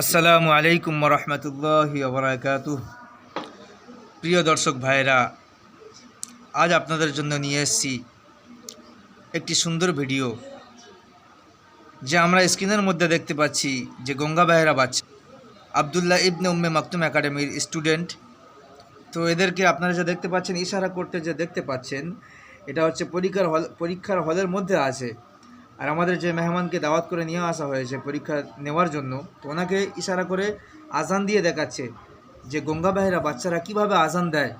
আসসালামু আলাইকুম রহমতুল্লাহ বরাকাত প্রিয় দর্শক ভাইরা আজ আপনাদের জন্য নিয়ে এসেছি একটি সুন্দর ভিডিও, যে আমরা স্ক্রিনের মধ্যে দেখতে পাচ্ছি যে গঙ্গা বাহেরা বাচ্চা, আবদুল্লাহ ইবনে উম্মে মাকতুম একাডেমির স্টুডেন্ট। তো এদেরকে আপনারা যা দেখতে পাচ্ছেন, ইশারা করতে যে দেখতে পাচ্ছেন, এটা হচ্ছে পরীক্ষার হল, পরীক্ষার হলের মধ্যে আছে। আর আমাদের যে মেহমানকে দাওয়াত করে নিয়ে আসা হয়েছে পরীক্ষা নেওয়ার জন্য, তো ওনাকে ইশারা করে আজান দিয়ে দেখাচ্ছে যে গঙ্গা বাহেরা বাচ্চারা কীভাবে আজান দেয়।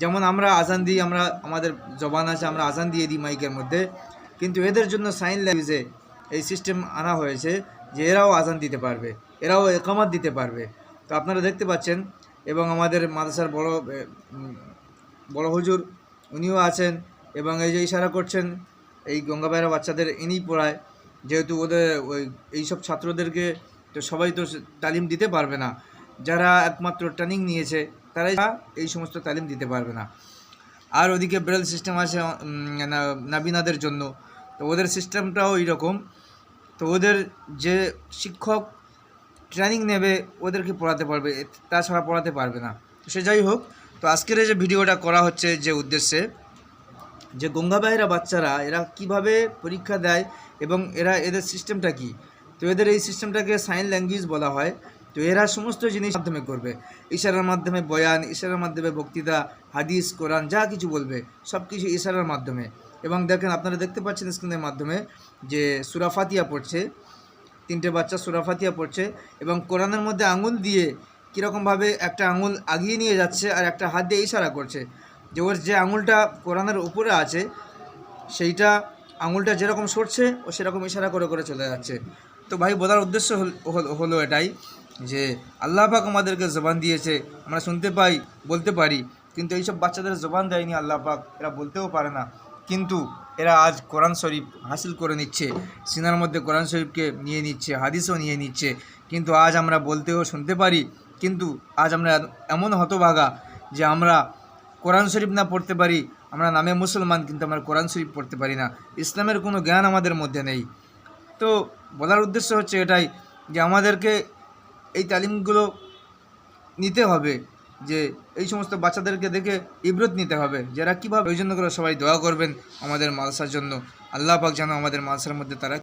যেমন আমরা আজান দিই, আমরা, আমাদের জবান আছে, আমরা আজান দিয়ে দিই মাইকের মধ্যে, কিন্তু এদের জন্য সাইন ল্যাঙ্গুয়েজে এই সিস্টেম আনা হয়েছে যে এরাও আজান দিতে পারবে, এরাও একামাত দিতে পারবে। তো আপনারা দেখতে পাচ্ছেন, এবং আমাদের মাদ্রাসার বড় বড় হুজুর, উনিও আছেন, এবং এই যে ইশারা করছেন এই গঙ্গা বাইরা বাচ্চাদের ইনি পড়ায়। যেহেতু ওদের ওই এইসব ছাত্রদেরকে তো সবাই তো তালিম দিতে পারবে না। যারা একমাত্র ট্রেনিং নিয়েছে, তারাই এই সমস্ত তালিম দিতে পারবে না। আর ওদিকে ব্রেল সিস্টেম আছে নাবিনাদের জন্য। তো ওদের সিস্টেমটাও এইরকম। তো ওদের যে শিক্ষক ট্রেনিং নেবে, ওদেরকে পড়াতে পারবে। তাছাড়া পড়াতে পারবে না। সে যাই হোক, তো আজকের এই যে ভিডিওটা করা হচ্ছে যে উদ্দেশ্যে যে গঙ্গা বাহিরা বাচ্চারা, এরা কীভাবে পরীক্ষা দেয় এবং এরা এদের সিস্টেমটা কি? তো এদের এই সিস্টেমটাকে সাইন ল্যাঙ্গুয়েজ বলা হয়। তো এরা সমস্ত জিনিস মাধ্যমে করবে। ইশারার মাধ্যমে বয়ান, ইশারার মাধ্যমে বক্তৃতা, হাদিস, কোরআন, যা কিছু বলবে সব কিছু ইশারার মাধ্যমে। এবং দেখেন, আপনারা দেখতে পাচ্ছেন স্ক্রিনের মাধ্যমে যে সুরাফাতিয়া পড়ছে, তিনটে বাচ্চা সুরাফাতিয়া পড়ছে এবং কোরআনের মধ্যে আঙুল দিয়ে কীরকমভাবে একটা আঙুল আগিয়ে নিয়ে যাচ্ছে আর একটা হাত দিয়ে ইশারা করছে। যে ওর যে আঙুলটা কোরআনের উপরে আছে, সেইটা আঙুলটা যেরকম সরছে, ও সেরকম ইশারা করে করে চলে যাচ্ছে। তো ভাই বলার উদ্দেশ্য হল- এটাই যে আল্লাহ পাক আমাদেরকে জবান দিয়েছে, আমরা শুনতে পাই, বলতে পারি, কিন্তু এইসব বাচ্চাদের জবান দেয়নি আল্লাহ পাক, এরা বলতেও পারে না। কিন্তু এরা আজ কোরআন শরীফ হাসিল করে নিচ্ছে, সিনার মধ্যে কোরআন শরীফকে নিয়ে নিচ্ছে, হাদিসও নিয়ে নিচ্ছে। কিন্তু আজ আমরা বলতেও শুনতে পারি, কিন্তু আজ আমরা এমন হতভাগা যে আমরা কোরআন শরীফ না পড়তে পারি, আমরা নামে মুসলমান কিন্তু আমরা কোরআন শরীফ পড়তে পারি না। ইসলামের কোনো জ্ঞান আমাদের মধ্যে নেই। তো বলার উদ্দেশ্য হচ্ছে এটাই যে আমাদেরকে এই তালিমগুলো নিতে হবে, যে এই সমস্ত বাচ্চাদেরকে দেখে ইব্রত নিতে হবে, যারা কীভাবে ওই জন্য করে সবাই দোয়া করবেন আমাদের মালসার জন্য। আল্লাহ পাক যেন আমাদের মালসার মধ্যে তারা